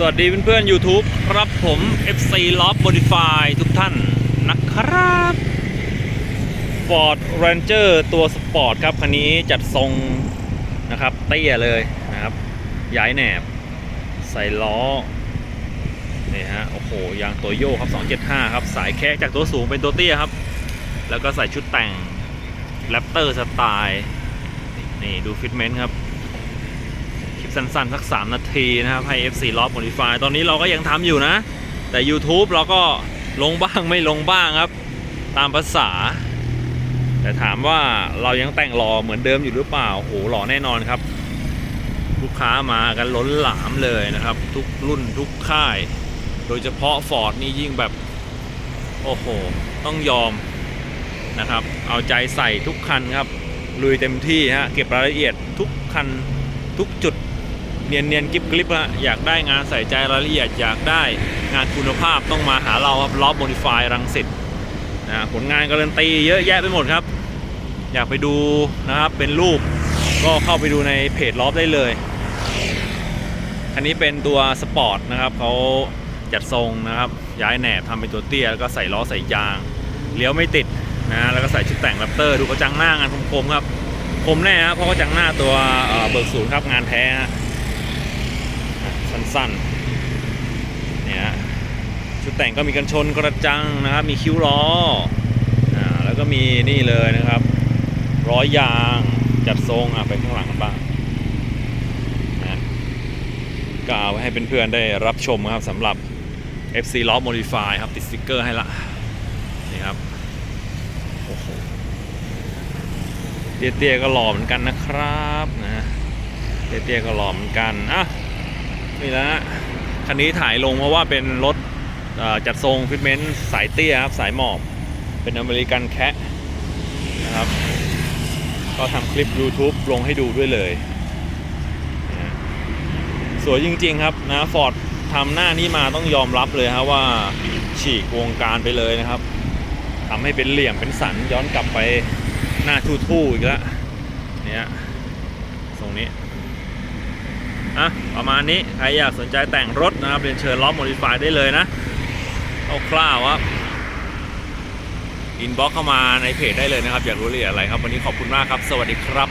สวัสดีเพื่อนๆ YouTube ครับผม FC Loft Modify ทุกท่านนะครับ Ford Ranger ตัวสปอร์ตครับ คันนี้จัดทรงนะครับเตี้ยเลยนะครับ ย้ายแหนบ ใส่ล้อ นี่ฮะ โอ้โห ยางตัวโยครับ 275 ครับ สายแคกจากตัวสูงเป็นตัวเตี้ยครับ แล้วก็ใส่ชุดแต่งแรปเตอร์สไตล์ นี่ดูฟิตเมนต์ครับ ปสั้นๆ สัก 3 นาทีนะครับให้ FC l o f Modify ตอนนี้เราก็ยังทำอยู่นะ แต่ YouTube เราก็ลงบ้างไม่ลงบ้างครับ ตามภาษา แต่ถามว่าเรายังแต่งหล่อเหมือนเดิมอยู่หรือเปล่าโหหล่อแน่นอนครับ ลูกค้ามากันล้นหลามเลยนะครับ ทุกรุ่นทุกค่าย โดยเฉพาะ Ford นี่ยิ่งแบบ โอ้โห ต้องยอมนะครับ เอาใจใส่ทุกคันครับลุยเต็มที่ฮะเก็บรายละเอียดทุกคันทุกจุด เนียนเนียนๆกิบกลิบฮะอยากได้งานใส่ใจรายละเอียดอยากได้งานคุณภาพต้องมาหาเราครับล็อบโมดิฟายรังสิตนะผลงานการันตีเยอะแยะไปหมดครับ อยากไปดูนะครับเป็นรูปก็เข้าไปดูในเพจล็อบได้เลยคันนี้เป็นตัวสปอร์ตนะครับเขาจัดทรงนะครับย้ายแหนบทำเป็นตัวเตี้ยแล้วก็ใส่ล้อใส่ยางเลี้ยวไม่ติดนะแล้วก็ใส่ชุดแต่งแรปเตอร์ดูกระจังหน้างานคมๆครับคมแน่ครับเพราะกระจังหน้าตัวเอ่อเบิกศูนย์ครับงานแท้ฮะ สั้นๆ เนี่ยฮะชุดแต่งก็มีกันชนกระจังนะครับ มีคิ้วล้ออ่าแล้วก็มีนี่เลยนะครับ ร้อยยางจัดทรงอะไปข้างหลังกันบ้างนะก็เอาไว้ให้เพื่อนๆได้รับชมครับสำหรับ FC l o f Modify ครับ ติดสติกเกอร์ให้ละนี่ครับโอ้โหเตี้ยๆก็หล่อเหมือนกันนะครับนะเตี้ยๆก็หล่อเหมือนกันอะ นี่นะฮะคันนี้ถ่ายลงเพราะว่าเป็นรถจัดทรงฟิตเมนต์สายเตี้ยครับ สายหมอบ เป็นอเมริกันแคะนะครับ ก็ทำคลิป YouTube ลงให้ดูด้วยเลย สวยจริง ๆ ครับนะฟอร์ดทำหน้านี้มาต้องยอมรับเลยครับว่าฉีกวงการไปเลยนะครับทำให้เป็นเหลี่ยมเป็นสันย้อนกลับไปหน้าทู่ๆอีกแล้วเนี่ยทรงนี้ อะประมาณนี้ ใครอยากสนใจแต่งรถนะครับเรียนเชิญล้อมโมดิฟายได้เลยนะคร่าวๆครับอินบ็อกเข้ามาในเพจได้เลยนะครับ อยากรู้รายละเอียดอะไรครับ วันนี้ขอบคุณมากครับ สวัสดีครับ